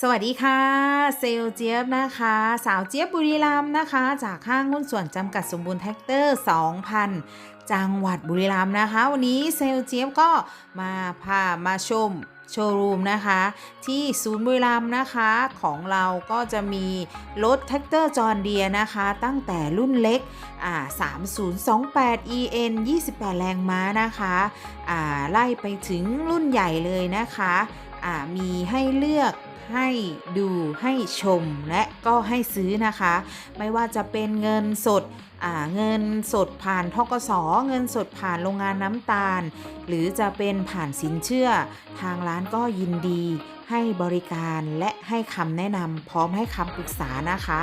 สวัสดีค่ะ เซลเจี๊ยบนะคะ สาวเจี๊ยบบุรีรัมย์นะคะ จากห้างหุ้นส่วนจำกัดสมบูรณ์แท็กเตอร์ 2,000 จังหวัดบุรีรัมย์นะคะ วันนี้เซลเจี๊ยบก็มาพามาชมโชว์รูมนะคะ ที่ศูนย์บุรีรัมย์นะคะของเราก็จะมีรถแท็กเตอร์จอห์นเดียนะคะ ตั้งแต่รุ่นเล็กอ่า3028 EN 28 แรงม้านะคะอ่าไล่ไปถึงรุ่นใหญ่เลยนะคะอ่ามีให้เลือก ให้ดูให้ชมและก็ให้ซื้อนะคะ ไม่ว่าจะเป็นเงินสดเงินสดผ่านทกสเงินสดผ่านโรงงานน้ำตาล หรือจะเป็นผ่านสินเชื่อ ทางร้านก็ยินดีให้บริการและให้คำแนะนำพร้อมให้คำปรึกษานะคะ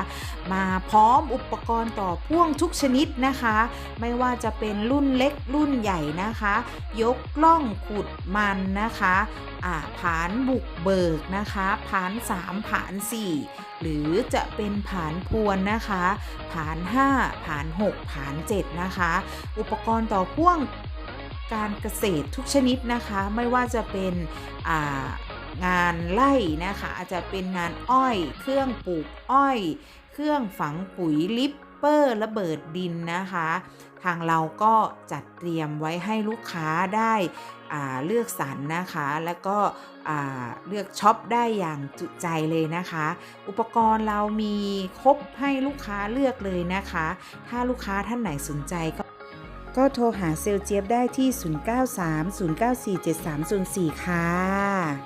มาพร้อมอุปกรณ์ต่อพ่วงทุกชนิดนะคะ ไม่ว่าจะเป็นรุ่นเล็กรุ่นใหญ่นะคะ ยกล่องขุดมันนะคะอ่าผานบุกเบิกนะคะผาน 3 ผาน 4 หรือจะเป็นผานพวนนะคะ ผาน 5 ผาน 6 ผาน 7 นะคะ อุปกรณ์ต่อพ่วงการเกษตรทุกชนิดนะคะ ไม่ว่าจะเป็นงานไล่นะคะอาจจะเป็นงานอ้อย เครื่องปลูกอ้อย เครื่องฝังปุ๋ยลิฟ เปอร์ระเบิดดินนะคะ ทางเราก็จัดเตรียมไว้ให้ลูกค้าได้เลือกสรรนะคะ แล้วก็เลือกช็อปได้อย่างจุใจเลยนะคะ อุปกรณ์เรามีครบให้ลูกค้าเลือกเลยนะคะ ถ้าลูกค้าท่านไหนสนใจก็ก็โทรหาเซลลเจี๊ยบได้ที่ 0930947304 ค่ะ